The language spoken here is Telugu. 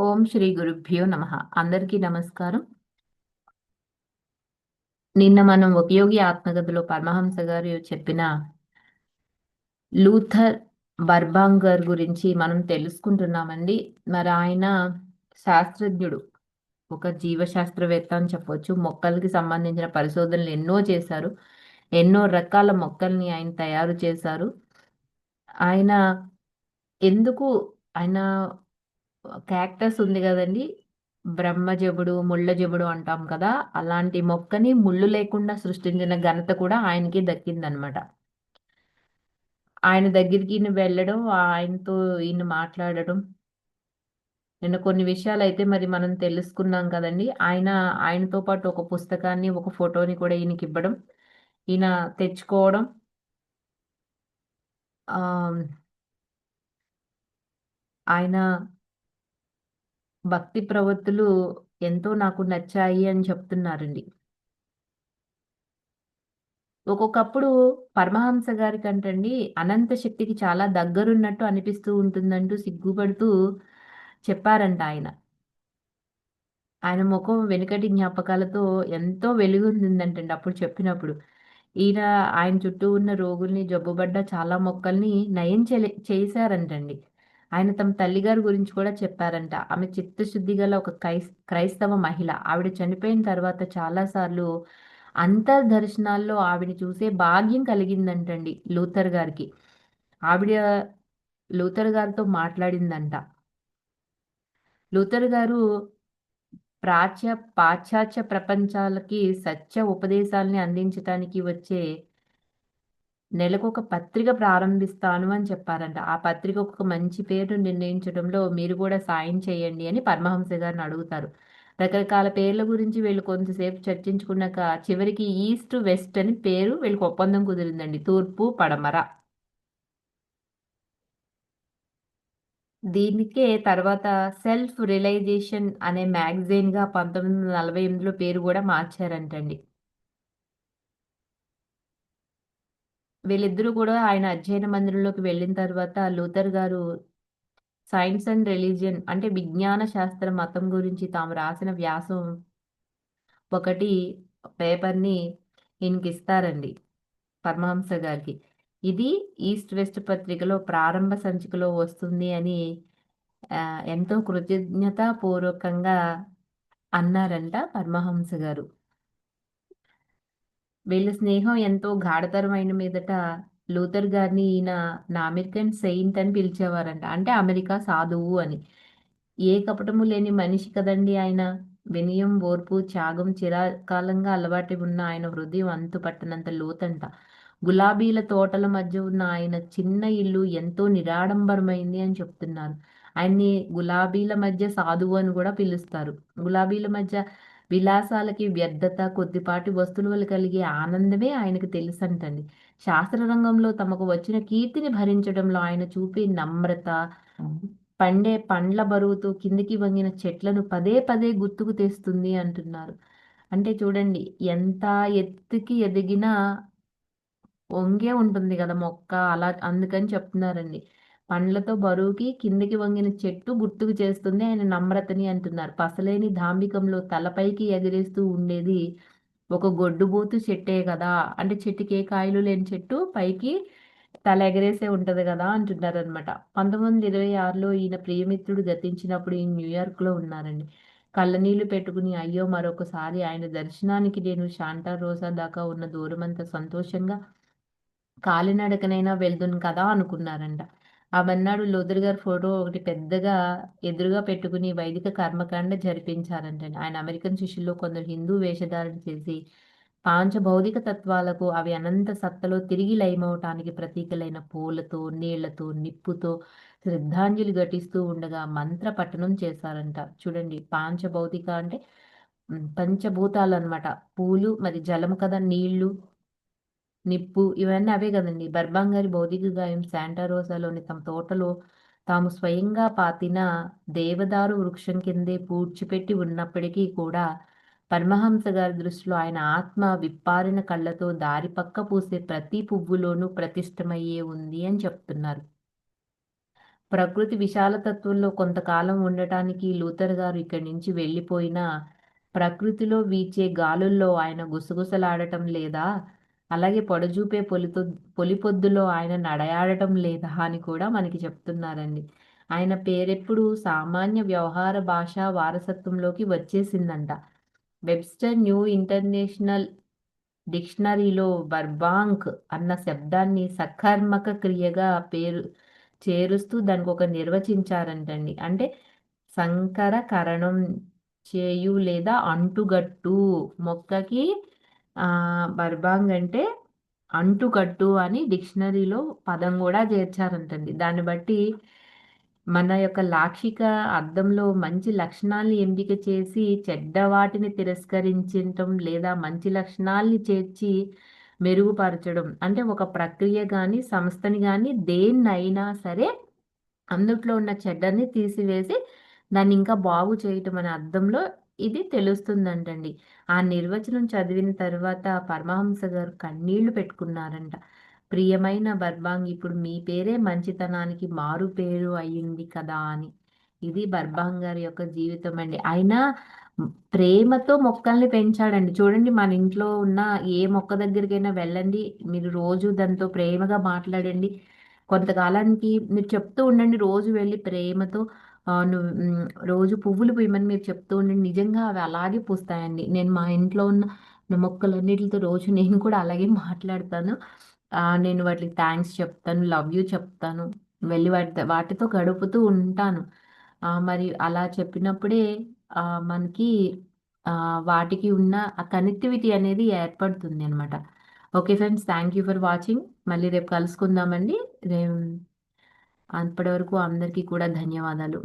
ఓం శ్రీ గురుభ్యో నమ. అందరికీ నమస్కారం. నిన్న మనం ఉపయోగి ఆత్మగతిలో పరమహంస గారు చెప్పిన లూథర్ బర్బాంగర్ గురించి మనం తెలుసుకుంటున్నామండి. మరి ఆయన శాస్త్రజ్ఞుడు ఒక జీవశాస్త్రవేత్త అని చెప్పొచ్చు. మొక్కలకి సంబంధించిన పరిశోధనలు ఎన్నో చేశారు. ఎన్నో రకాల మొక్కల్ని ఆయన తయారు చేశారు. ఆయన ఎందుకు ఆయన క్యాక్టస్ ఉంది కదండి. బ్రహ్మజబుడు ముళ్ళజబుడు అంటాం కదా. అలాంటి మొక్కని ముళ్ళు లేకుండా సృష్టించిన ఘనత కూడా ఆయనకి దక్కిందనమాట. ఆయన దగ్గరికి ఈయన వెళ్ళడం ఆయనతో ఈయన మాట్లాడడం. నిన్న కొన్ని విషయాలు అయితే మరి మనం తెలుసుకున్నాం కదండి. ఆయన ఆయనతో పాటు ఒక పుస్తకాన్ని ఒక ఫోటోని కూడా ఈయనకి ఇవ్వడం ఈయన తెచ్చుకోవడం ఆయన భక్తి ప్రవృత్తులు ఎంతో నాకు నచ్చాయి అని చెప్తున్నారండి. ఒక్కొక్కప్పుడు పరమహంస గారి కంటండి అనంత శక్తికి చాలా దగ్గరున్నట్టు అనిపిస్తూ ఉంటుందంటూ సిగ్గుపడుతూ చెప్పారంట ఆయన. ఆయన ముఖం వెనుకటి జ్ఞాపకాలతో ఎంతో వెలుగుందంటండి అప్పుడు చెప్పినప్పుడు. ఈయన ఆయన చుట్టూ ఉన్న రోగుల్ని జబ్బుబడ్డ చాలా మొక్కల్ని నయం చేశారంటండి. ఆయన తమ తల్లిగారి గురించి కూడా చెప్పారంట. ఆమె చిత్తశుద్ధి గల ఒక క్రైస్తవ మహిళ. ఆవిడ చనిపోయిన తర్వాత చాలాసార్లు అంతర్దర్శనాల్లో ఆవిడ చూసే భాగ్యం కలిగిందంటండి లూథర్ గారికి. ఆవిడ లూథర్ గారితో మాట్లాడిందంట. లూథర్ గారు ప్రాచ్య పాశ్చాత్య ప్రపంచాలకి సత్య ఉపదేశాలని అందించటానికి వచ్చే నెలకు ఒక పత్రిక ప్రారంభిస్తాను అని చెప్పారంట. ఆ పత్రిక ఒక మంచి పేరు నిర్ణయించడంలో మీరు కూడా సాయం చేయండి అని పరమహంస గారిని అడుగుతారు. రకరకాల పేర్ల గురించి వీళ్ళు కొంతసేపు చర్చించుకున్నాక చివరికి ఈస్ట్ వెస్ట్ అని పేరు వీళ్ళకి ఒప్పందం కుదిరిందండి. తూర్పు పడమర. దీనికే తర్వాత సెల్ఫ్ రియలైజేషన్ అనే మ్యాగజైన్గా పంతొమ్మిది వందల నలభై ఎనిమిదిలో పేరు కూడా మార్చారంటండి. వీళ్ళిద్దరూ కూడా ఆయన అధ్యయన మందిరంలోకి వెళ్ళిన తర్వాత లూథర్ గారు సైన్స్ అండ్ రిలీజియన్ అంటే విజ్ఞాన శాస్త్ర మతం గురించి తాము రాసిన వ్యాసం ఒకటి పేపర్ని ఇస్తారండి పరమహంస గారికి. ఇది ఈస్ట్ వెస్ట్ పత్రికలో ప్రారంభ సంచికలో వస్తుంది అని ఎంతో కృతజ్ఞతాపూర్వకంగా అన్నారంట పరమహంస గారు. వీళ్ళ స్నేహం ఎంతో గాఢతరమైన మీదట లూథర్ గారిని ఈయన నా అమెరికన్ సెయింట్ అని పిలిచేవారంట. అంటే అమెరికా సాధువు అని. ఏ కపటము లేని మనిషి కదండి ఆయన. వినయం ఓర్పు త్యాగం చిరకాలంగా అలవాటు ఉన్న ఆయన హృదయం అంతు పట్టనంత లోతంట. గులాబీల తోటల మధ్య ఉన్న ఆయన చిన్న ఇల్లు ఎంతో నిరాడంబరమైంది అని చెప్తున్నారు. ఆయన్ని గులాబీల మధ్య సాధువు అని కూడా పిలుస్తారు. గులాబీల మధ్య విలాసాలకి వ్యర్థత కొద్దిపాటి వస్తువులు కలిగే ఆనందమే ఆయనకు తెలుసంటండి. శాస్త్ర రంగంలో తమకు వచ్చిన కీర్తిని భరించడంలో ఆయన చూపే నమ్రత పండే పండ్ల బరువుతో కిందికి వంగిన చెట్లను పదే పదే గుర్తుకు తెస్తుంది అంటున్నారు. అంటే చూడండి ఎంత ఎత్తుకి ఎదిగినా వంగే ఉంటుంది కదా మొక్క అలా అందుకని చెప్తున్నారండి. పండ్లతో బరువుకి కిందికి వంగిన చెట్టు గుర్తుకు చేస్తుంది ఆయన నమ్రతని అంటున్నారు. పసలేని ధాంబికంలో తలపైకి ఎగిరేస్తూ ఉండేది ఒక గొడ్డుబోతు చెట్టే కదా. అంటే చెట్టుకి ఏ కాయలు లేని చెట్టు పైకి తల ఎగరేసే ఉంటది కదా అంటున్నారు అనమాట పంతొమ్మిది వందల ఇరవై ఆరులో ఈయన ప్రియమిత్రుడు గతించినప్పుడు ఈయన న్యూయార్క్లో ఉన్నారండి. కళ్ళనీళ్ళు పెట్టుకుని అయ్యో మరొకసారి ఆయన దర్శనానికి నేను శాంటా రోజా దాకా ఉన్న దూరమంత సంతోషంగా కాలినడకనైనా వెళ్దును కదా అనుకున్నారంట. ఆ మన్నాడు లోదర్ గారి ఫోటో ఒకటి పెద్దగా ఎదురుగా పెట్టుకుని వైదిక కర్మకాండ జరిపించారంట ఆయన అమెరికన్ శిష్యుల్లో కొందరు హిందూ వేషధారణ చేసి పాంచ భౌతిక తత్వాలకు అవి అనంత సత్తలో తిరిగి లయమవటానికి ప్రతీకలైన పూలతో నీళ్ళతో నిప్పుతో శ్రద్ధాంజలి ఘటిస్తూ ఉండగా మంత్ర పఠనం చేశారంట. చూడండి పాంచ భౌతిక అంటే పంచభూతాలు అనమాట పూలు మరి జలము కదా నీళ్ళు నిప్పు ఇవన్నీ అవే కదండి. బర్బాంగారి భౌతిక గాయం శాంటారోసాలోని తమ తోటలో తాము స్వయంగా పాతిన దేవదారు వృక్షం కిందే పూడ్చిపెట్టి ఉన్నప్పటికీ కూడా పరమహంస గారి దృష్టిలో ఆయన ఆత్మ విప్పారిన కళ్ళతో దారి పక్క పూసే ప్రతి పువ్వులోనూ ప్రతిష్టమయ్యే ఉంది అని చెప్తున్నారు. ప్రకృతి విశాలతత్వంలో కొంతకాలం ఉండటానికి లూథర్ గారు ఇక్కడి నుంచి వెళ్ళిపోయినా ప్రకృతిలో వీచే గాలుల్లో ఆయన గుసగుసలాడటం లేదా అలాగే పొడజూపే పొలితో పొలిపొద్దులో ఆయన నడయాడటం లేదా అని కూడా మనకి చెప్తున్నారండి. ఆయన పేరెప్పుడు సామాన్య వ్యవహార భాష వారసత్వంలోకి వచ్చేసిందంట. వెబ్స్టర్ న్యూ ఇంటర్నేషనల్ డిక్షనరీలో బర్బాంక్ అన్న శబ్దాన్ని సకర్మక క్రియగా పేరు చేరుస్తూ దానికి ఒక నిర్వచించారంటండి. అంటే సంకరకరణం చేయు లేదా అంటుగట్టు మొక్కకి బర్బాంగ్ అంటే అంటుకట్టు అని డిక్షనరీలో పదం కూడా చేర్చారంటండి. దాన్ని బట్టి మన యొక్క లాక్షిక అర్థంలో మంచి లక్షణాలను ఎంపిక చేసి చెడ్డ వాటిని తిరస్కరించటం లేదా మంచి లక్షణాలని చేర్చి మెరుగుపరచడం అంటే ఒక ప్రక్రియ కానీ సంస్థని కానీ దేన్నైనా సరే అందుట్లో ఉన్న చెడ్డని తీసివేసి దాన్ని ఇంకా బాగు చేయటం అనే అర్థంలో ఇది తెలుస్తుందంటండి. ఆ నిర్వచనం చదివిన తర్వాత పరమహంస గారు కన్నీళ్ళు పెట్టుకున్నారంట. ప్రియమైన బర్బాంగ్ ఇప్పుడు మీ పేరే మంచితనానికి మారు పేరు అయ్యింది కదా అని. ఇది బర్బాంగ్ గారి యొక్క జీవితం అండి. ఆయన ప్రేమతో మొక్కల్ని పెంచాడండి. చూడండి మన ఇంట్లో ఉన్న ఏ మొక్క దగ్గరికైనా వెళ్ళండి. మీరు రోజు దాంతో ప్రేమగా మాట్లాడండి. కొంతకాలానికి మీరు చెప్తూ ఉండండి రోజు వెళ్ళి ప్రేమతో నువ్వు రోజు పువ్వులు పూయమని మీరు చెప్తూ ఉండండి. నిజంగా అవి అలాగే పూస్తాయండి. నేను మా ఇంట్లో ఉన్న మొక్కలన్నిటితో రోజు నేను కూడా అలాగే మాట్లాడతాను. నేను వాటికి థ్యాంక్స్ చెప్తాను లవ్ యూ చెప్తాను. వెళ్ళి వాటి వాటితో గడుపుతూ ఉంటాను. మరి అలా చెప్పినప్పుడే మనకి వాటికి ఉన్న ఆ కనెక్టివిటీ అనేది ఏర్పడుతుంది అనమాట okay friends thank you for watching. మళ్ళీ రేపు కలుసుకుందామండి. రే అప్పటి వరకు అందరికీ కూడా ధన్యవాదాలు.